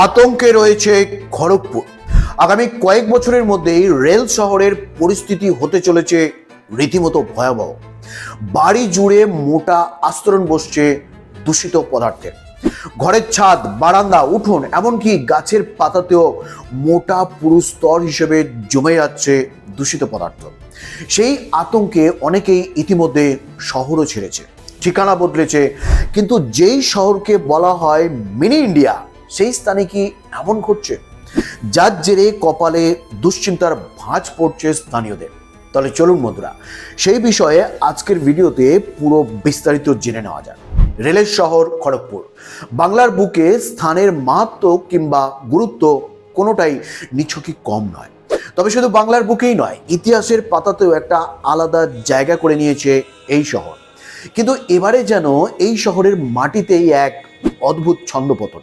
আতঙ্কে রয়েছে খড়গপুর। আগামী কয়েক বছরের মধ্যেই রেল শহরের পরিস্থিতি হতে চলেছে রীতিমতো ভয়াবহ। বাড়ি জুড়ে মোটা আস্তরণ বসছে দূষিত পদার্থের। ঘরের ছাদ, বারান্দা, উঠোন, এমনকি গাছের পাতাতেও মোটা পুরু স্তর হিসেবে জমে যাচ্ছে দূষিত পদার্থ। সেই আতঙ্কে অনেকেই ইতিমধ্যে শহরও ছেড়েছে। ঠিকানা বদলেছে, কিন্তু যেই শহরকে বলা হয় মিনি ইন্ডিয়া সেই স্থানে কি এমন ঘটছে? যার জেরে কপালে দুশ্চিন্তার ভাঁজ পড়ছে স্থানীয়দের। তাহলে চলুন বন্ধুরা, সেই বিষয়ে আজকের ভিডিওতে পুরো বিস্তারিত জেনে নেওয়া যাক। রেলের শহর খড়গপুর। বাংলার বুকে স্থানের মাহাত্ম কিংবা গুরুত্ব কোনোটাই নিছকই কম নয়। তবে শুধু বাংলার বুকেই নয়, ইতিহাসের পাতাতেও একটা আলাদা জায়গা করে নিয়েছে এই শহর। কিন্তু এবারে যেন এই শহরের মাটিতেই এক অদ্ভুত ছন্দপতন।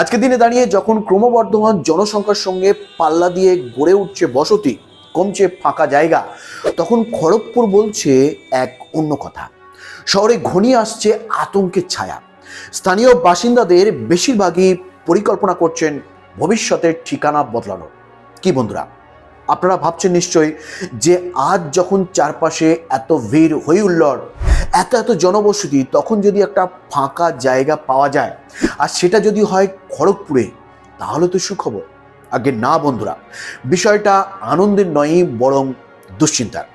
আজকের দিনে দাঁড়িয়ে যখন ক্রমবর্ধমান জনসংখ্যার সঙ্গে পাল্লা দিয়ে গড়ে উঠছে বসতি, কমছে ফাঁকা জায়গা, তখন খড়গপুর বলছে এক অন্য কথা। শহরে ঘনিয়ে আসছে আতঙ্কের ছায়া। স্থানীয় বাসিন্দাদের বেশিরভাগই পরিকল্পনা করছেন ভবিষ্যতের ঠিকানা বদলানো কি বন্ধুরা, আপনারা ভাবছেন নিশ্চয়ই যে আজ যখন চারপাশে এত ভিড় হই উল্লড় এত এত জনবসতি, তখন যদি একটা ফাঁকা জায়গা পাওয়া যায়, আর সেটা যদি হয় খড়গপুরে, তাহলে তো সুখবর। আগে না বন্ধুরা, বিষয়টা আনন্দের নয়ই, বরং দুশ্চিন্তার।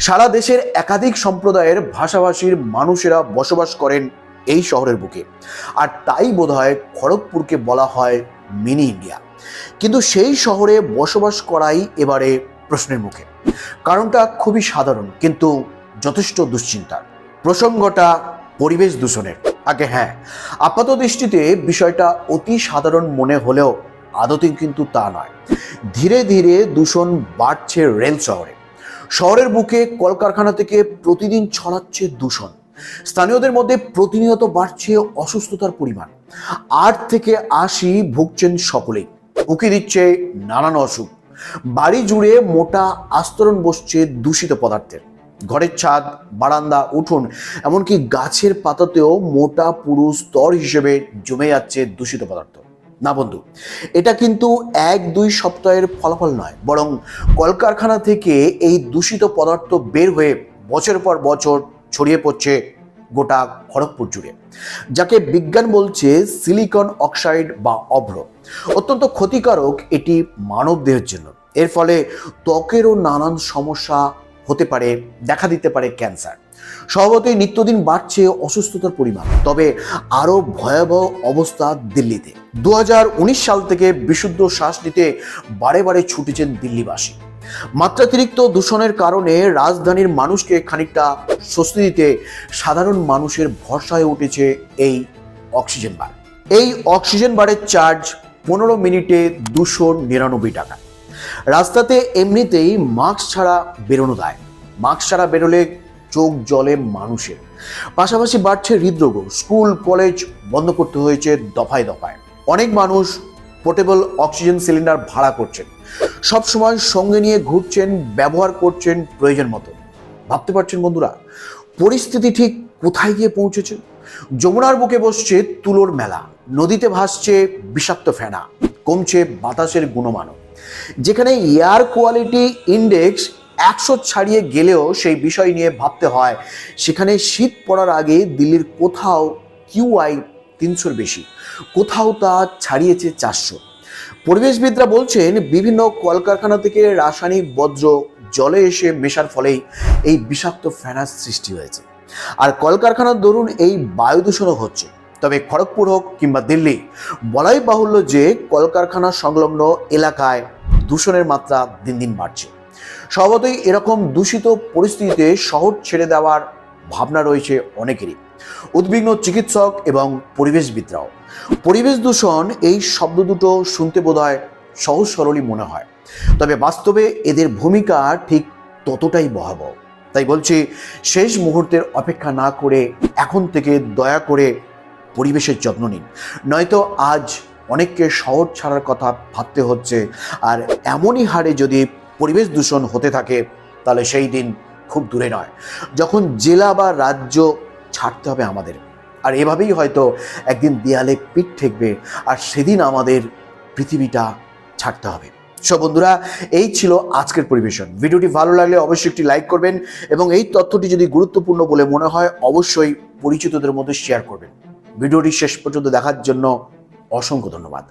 সারা দেশের একাধিক সম্প্রদায়ের ভাষাভাষীর মানুষেরা বসবাস করেন এই শহরের বুকে। আর তাই বোধহয় খড়গপুরকে বলা হয় মিনি ইন্ডিয়া। কিন্তু সেই শহরে বসবাস করাই এবারে প্রশ্নের মুখে। কারণটা খুবই সাধারণ, কিন্তু যথেষ্ট দুশ্চিন্তার। প্রসঙ্গটা পরিবেশ দূষণের। আগে হ্যাঁ আপাত দৃষ্টিতে বিষয়টা অতি সাধারণ মনে হলেও আদতে কিন্তু তা নয়। ধীরে ধীরে দূষণ বাড়ছে রেল শহরে। শহরের বুকে কলকারখানা থেকে প্রতিদিন ছড়াচ্ছে দূষণ। স্থানীয়দের মধ্যে প্রতিনিয়ত বাড়ছে অসুস্থতার পরিমাণ। আট থেকে আশি ভুগছেন সকলেই। উকি দিচ্ছে নানান অসুখ। বাড়ি জুড়ে মোটা আস্তরণ বসছে দূষিত পদার্থের। ঘরের ছাদ, বারান্দা, উঠোন, এমনকি গাছের পাতাতেও মোটা পুরু স্তর হিসেবে জমে যাচ্ছে দূষিত পদার্থ। না বন্ধু, এটা কিন্তু এক দুই সপ্তাহের ফলাফল নয়, বরং কলকারখানা থেকে এই দূষিত পদার্থ বের হয়ে বছর পর বছর ছড়িয়ে পড়ছে গোটা খড়গপুর জুড়ে, যাকে বিজ্ঞান বলছে সিলিকন অক্সাইড বা অভ্র। অত্যন্ত ক্ষতিকারক এটি মানব দেহের জন্য। এর ফলে ত্বকেরও নানান সমস্যা হতে পারে, দেখা দিতে পারে ক্যান্সার স্বভাবতই নিত্যদিন বাড়ছে অসুস্থতার পরিমাণ। তবে আরও ভয়াবহ অবস্থা দিল্লিতে। দুহাজার উনিশ সাল থেকে বিশুদ্ধ শ্বাস নিতে বারে বারে ছুটেছেন দিল্লিবাসী। মাত্রাতিরিক্ত দূষণের কারণে রাজধানীর মানুষকে খানিকটা স্বস্তি দিতে সাধারণ মানুষের ভরসা হয়ে উঠেছে এই অক্সিজেন বার। এই অক্সিজেন বারের চার্জ পনেরো মিনিটে দুশো নিরানব্বই টাকা। রাস্তাতে এমনিতেই মাস্ক ছাড়া বেরোনো দেয়। মাস্ক ছাড়া বেরোলে চোখ জলে মানুষের। পাশাপাশি বাড়ছে হৃদরোগ। স্কুল, কলেজ বন্ধ করতে হয়েছে দফায় দফায়। অনেক মানুষ পোর্টেবল অক্সিজেন সিলিন্ডার ভাড়া করছেন। সব সময় সঙ্গে নিয়ে ঘুরছেন, ব্যবহার করছেন প্রয়োজন মতো। ভাবতে পারছেন বন্ধুরা, পরিস্থিতি ঠিক কোথায় গিয়ে পৌঁছেছে? যমুনার বুকে বসছে তুলোর মেলা। নদীতে ভাসছে বিষাক্ত ফেনা। কমছে বাতাসের গুণমানও। যেখানে এয়ার কোয়ালিটি ইন্ডেক্স একশো ছাড়িয়ে গেলেও সেই বিষয় নিয়ে ভাবতে হয়। সেখানে শীত পড়ার আগে দিল্লির কোথাও কিউআই তিনশোর বেশি, কোথাও তা ছাড়িয়েছে চারশো। পরিবেশবিদরা বলছেন, বিভিন্ন কলকারখানা থেকে রাসায়নিক বজ্র জলে এসে মেশার ফলেই এই বিষাক্ত ফেনার সৃষ্টি হয়েছে। আর কলকারখানার দরুন এই বায়ু দূষণও হচ্ছে। তবে খড়গপুর হোক কিংবা দিল্লি, বলাই বাহুল্য যে কলকারখানা সংলগ্ন এলাকায় দূষণের মাত্রা দিন দিন বাড়ছে। স্বভাবতই এরকম দূষিত পরিস্থিতিতে শহর ছেড়ে দেওয়ার ভাবনা রয়েছে অনেকেরই। উদ্বিগ্ন চিকিৎসক এবং পরিবেশবিদরাও। পরিবেশ দূষণ এই শব্দ দুটো শুনতে বোধহয় সহজ সরলই মনে হয়। তবে বাস্তবে এদের ভূমিকা ঠিক ততটাই ভয়াবহ। তাই বলছি, শেষ মুহূর্তের অপেক্ষা না করে এখন থেকে দয়া করে পরিবেশের যত্ন নিন। নয়তো আজ অনেককে শহর ছাড়ার কথা ভাবতে হচ্ছে। আর এমনই হারে যদি পরিবেশ দূষণ হতে থাকে, তাহলে সেই দিন খুব দূরে নয়। যখন জেলা বা রাজ্য ছাড়তে হবে আমাদের। আর এভাবেই হয়তো একদিন দেয়ালে পিঠ ঠেকবে, আর সেদিন আমাদের পৃথিবীটা ছাড়তে হবে। সব বন্ধুরা, এই ছিল আজকের পরিবেশন। ভিডিওটি ভালো লাগলে অবশ্যই একটি লাইক করবেন এবং এই তথ্যটি যদি গুরুত্বপূর্ণ বলে মনে হয়, অবশ্যই পরিচিতদের মধ্যে শেয়ার করবেন। ভিডিওটি শেষ পর্যন্ত দেখার জন্য অসংখ্য ধন্যবাদ।